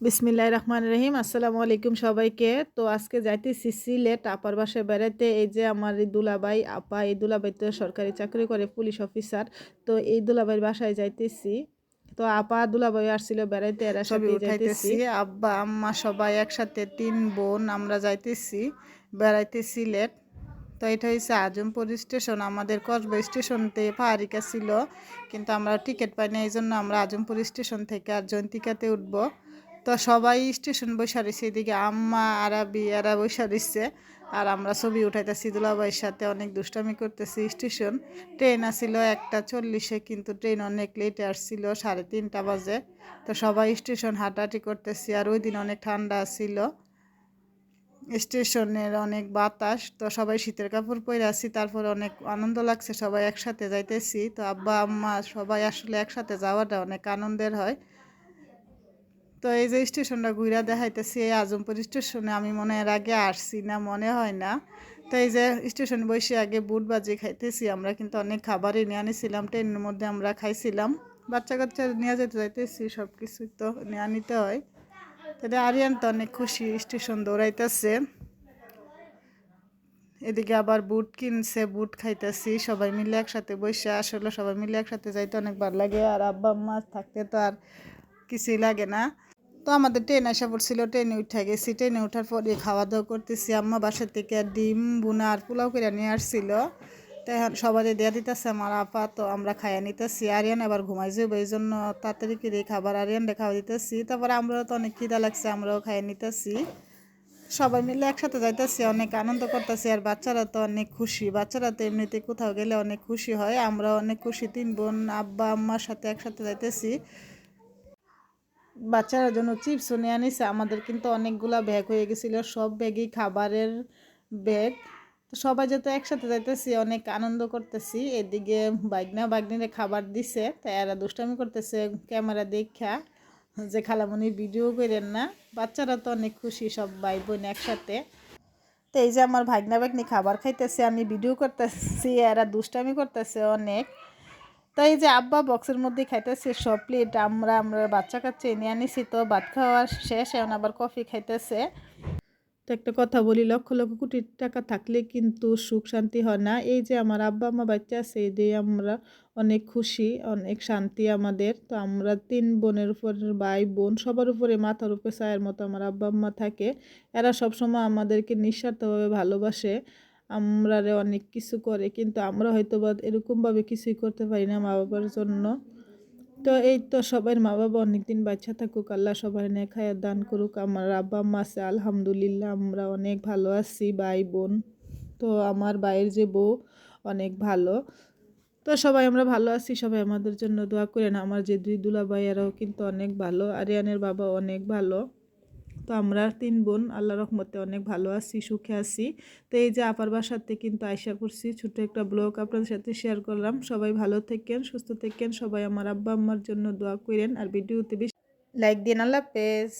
বিসমিল্লাহ রহমান রহিম। আসসালামু আলাইকুম সবাইকে। তো আজকে যাইতেছি সিলেট আপার বাসায় বেড়াতে এই যে আমার এই দুলাবাই আপা এই দুলাবাই তো সরকারি চাকরি করে পুলিশ অফিসার। তো এই দুলাবাইয়ের বাসায় যাইতেছি। তো আপা দুলাবাই আসছিল বেড়াইতে এরা সবই যাইতেছি। আব্বা আম্মা সবাই একসাথে তিন বোন আমরা যাইতেছি বেড়াইতে সিলেট। তো এটা হচ্ছে আজমপুর স্টেশন। আমাদের কসবা স্টেশনতে পাহাড়িকা ছিল কিন্তু আমরা টিকিট পাইনি এই জন্য আমরা আজমপুর স্টেশন থেকে আর জয়ন্তিকাতে উঠবো। তো সবাই স্টেশন বসে রয়েছে, এদিকে আম্মা আরাবি এরা বসে রয়েছে। আর আমরা ছবি উঠাইতেছি, দুলাভাইয়ের সাথে অনেক দুষ্টামি করতেছি। স্টেশন, ট্রেন আসছিল একটা চল্লিশে, কিন্তু ট্রেন অনেক লেটে আসছিল, সাড়ে তিনটা বাজে। তো সবাই স্টেশন হাঁটাহাঁটি করতেছি, আর ওই দিন অনেক ঠান্ডা ছিল। স্টেশনের অনেক বাতাস, তো সবাই শীতের কাপড় পরে আসি তারপর অনেক আনন্দ লাগছে, সবাই একসাথে যাইতেছি। তো আব্বা, আম্মা সবাই আসলে একসাথে যাওয়াটা অনেক আনন্দের হয়। তো এই যে স্টেশনটা ঘুরা দেখাইতেছি, এই আজমপুর স্টেশনে আমি মনে এর আগে আসছি না, মনে হয় না। তো এই যে স্টেশন বসে আগে বুট বাজি খাইতেছি, আমরা কিন্তু অনেক খাবারই নিয়ে আনিছিলাম, ট্রেনের মধ্যে আমরা খাইছিলাম। বাচ্চা কাচ্চা নিয়ে যেতে যাইতেছি সব কিছুই তো নিয়ে নিতে হয়। তাহলে আরিয়ান তো অনেক খুশি, স্টেশন দৌড়াইতেছে। এদিকে আবার বুট কিনছে, বুট খাইতেছি, সবাই মিলে একসাথে বসে আসলে সবাই মিলে একসাথে যাইতে অনেক ভালো লাগে। আর আব্বা আম্মা থাকতে তো আর কিছুই লাগে না। তো আমাদের ট্রেন আসা পড়ছিল, ট্রেনে উঠে গেছি। ট্রেনে ওঠার পরে খাওয়া দাওয়া করতেছি। আম্মা বাসা থেকে ডিম বুনা আর পোলাও করে নিয়ে আসছিল। তো এখন সবাই দেওয়া দিতেছে, আমার আপা তো আমরা খাইয়া নিতেছি। আরিয়ান আবার ঘুমাই যাব এই জন্য তাড়াতাড়ি করে খাবার আরিয়ান খাওয়া দিতেছি। তারপরে আমরাও তো অনেক খিদা লাগছে, আমরাও খাইয়া নিতেছি। সবাই মিলে একসাথে যাইতেছি, অনেক আনন্দ করতেছি। আর বাচ্চারা তো অনেক খুশি। বাচ্চারা তো এমনিতে কোথাও গেলে অনেক খুশি হয়। আমরা অনেক খুশি, তিন বোন, আব্বা, আম্মার সাথে একসাথে যাইতেছি। বাচ্চারা জন্য চিপসও নিয়ে আনিছে। আমাদের কিন্তু অনেকগুলা ব্যাগ হয়ে গেছিল। সব ব্যাগই খাবারের ব্যাগ তো সবাই যেহেতু একসাথে যাইতেছি, অনেক আনন্দ করতেছি। এদিকে বাগনা বাগনিরে খাবার দিছে। তাই এরা দুষ্টামি করতেছে ক্যামেরা দেখা। যে খালামণি ভিডিও করেন না। বাচ্চারা তো অনেক খুশি, সব ভাই বোন একসাথে। তো এই যে আমার ভাগনা ভাগ্নি খাবার খাইতেছে, আমি ভিডিও করতেছি, এরা দুষ্টামি করতেছে অনেক। তাই যে আব্বা বক্সের মধ্যে খাইতেছে সব প্লেট আমরা আমরা বাচ্চা কাচ্চা এনে আনিছি তো, ভাত খাওয়া শেষ, এখন আবার কফি খাইতেছে। তো একটা কথা বলি, লক্ষ লক্ষ কোটি টাকা থাকলে কিন্তু সুখ শান্তি হয় না। এই যে আমার আব্বা আম্মা বাচ্চা আছে, এই দিয়ে আমরা অনেক খুশি, অনেক শান্তি আমাদের। তো আমরা তিন বোনের উপর, ভাই, বোন, সবার উপরে মাথার উপরে ছায়ের মতো আমার আব্বা আম্মা থাকে। এরা সবসময় আমাদেরকে নিঃস্বার্থভাবে ভালোবাসে। আমরা অনেক কিছু করে, কিন্তু আমরা হয়তো বা এরকমভাবে কিছুই করতে পারি না মা বাবার জন্য। তো এই তো সবার মা বাবা অনেকদিন বাচ্চা থাকুক, আল্লাহ সবাই নেয় খায় দান করুক। আমার আব্বা, আম্মা আছে, আলহামদুলিল্লাহ, আমরা অনেক ভালো আছি, ভাই, বোন। তো আমার ভাইয়ের যে বউ অনেক ভালো। তো সবাই আমরা ভালো আছি, সবাই আমাদের জন্য দোয়া করেন। আমার যে দুই দুলা ভাইয়ারাও কিন্তু অনেক ভালো, আরিয়ানের বাবা অনেক ভালো। তো আমরা তিন বোন আল্লাহ রহমতে অনেক ভালো আছি, সুখে আছি। তো এই যে আপার বাসাতে কিন্তু আশা করছি ছোটো একটা ব্লগ আপনাদের সাথে শেয়ার করলাম। সবাই ভালো থাকেন, সুস্থ থাকেন, সবাই আমার আব্বা আম্মার জন্য দোয়া করেন, আর ভিডিওতে বেশি লাইক দিন, আল্লাহ হাফেজ।